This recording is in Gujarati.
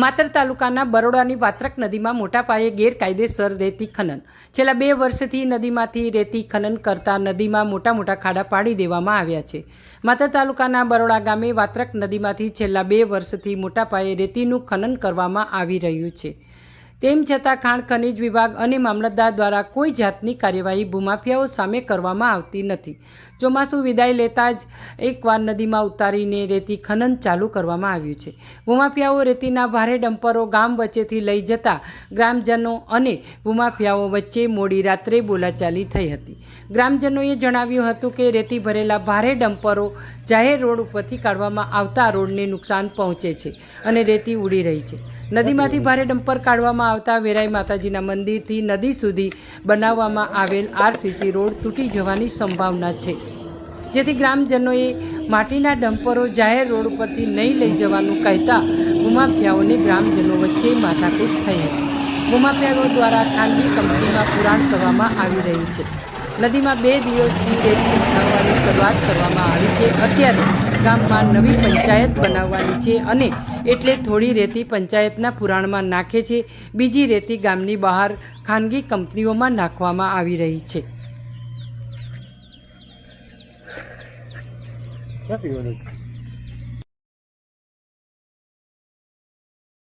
માતર તાલુકાના બરોડાની વાત્રક નદીમાં મોટા પાયે ગેરકાયદેસર રેતી ખનન. છેલ્લા બે વર્ષથી નદીમાંથી રેતી ખનન કરતા નદીમાં મોટા મોટા ખાડા પાડી દેવામાં આવ્યા છે. માતર તાલુકાના બરોડા ગામે વાત્રક નદીમાંથી છેલ્લા બે વર્ષથી મોટા પાયે રેતીનું ખનન કરવામાં આવી રહ્યું છે. તેમ છતાં ખાણ, ખનિજ વિભાગ અને મામલતદાર દ્વારા કોઈ જાતની કાર્યવાહી ભૂમાફિયાઓ સામે કરવામાં આવતી નથી. ચોમાસું વિદાય લેતા જ એકવાર નદીમાં ઉતારીને રેતી ખનન ચાલુ કરવામાં આવ્યું છે. ભૂમાફિયાઓ રેતીના ભારે ડમ્પરો ગામ વચ્ચેથી લઈ જતા ગ્રામજનો અને ભૂમાફિયાઓ વચ્ચે મોડી રાત્રે બોલાચાલી થઈ હતી. ગ્રામજનોએ જણાવ્યું હતું કે રેતી ભરેલા ભારે ડમ્પરો જાહેર રોડ ઉપરથી કાઢવામાં આવતા રોડને નુકસાન પહોંચે છે અને રેતી ઉડી રહી છે. નદીમાંથી ભારે ડમ્પર કાઢવામાં આવતા વેરાઈ માતાજીના મંદિરથી નદી સુધી બનાવવામાં આવેલ આરસીસી રોડ તૂટી જવાની સંભાવના છે. જેથી ગ્રામજનોએ માટીના ડમ્પરો જાહેર રોડ ઉપરથી નહીં લઈ જવાનું કહેતા ગુમાફિયાઓને ગ્રામજનો વચ્ચે માથાકૂટ થઈ હતી. ભૂમાફિયાઓ દ્વારા ખાનગી કંપનીમાં પુરાણ કરવામાં આવી રહ્યું છે. નદીમાં બે દિવસથી રેતી ઉઠાવવાની શરૂઆત કરવામાં આવી છે. અત્યારે ગામમાં નવી પંચાયત બનાવવાની છે અને એટલે થોડી રેતી પંચાયતના પુરાણમાં નાખે છે. બીજી રેતી ગામની બહાર ખાનગી કંપનીઓમાં નાખવામાં આવી રહી છે. પીવાનું?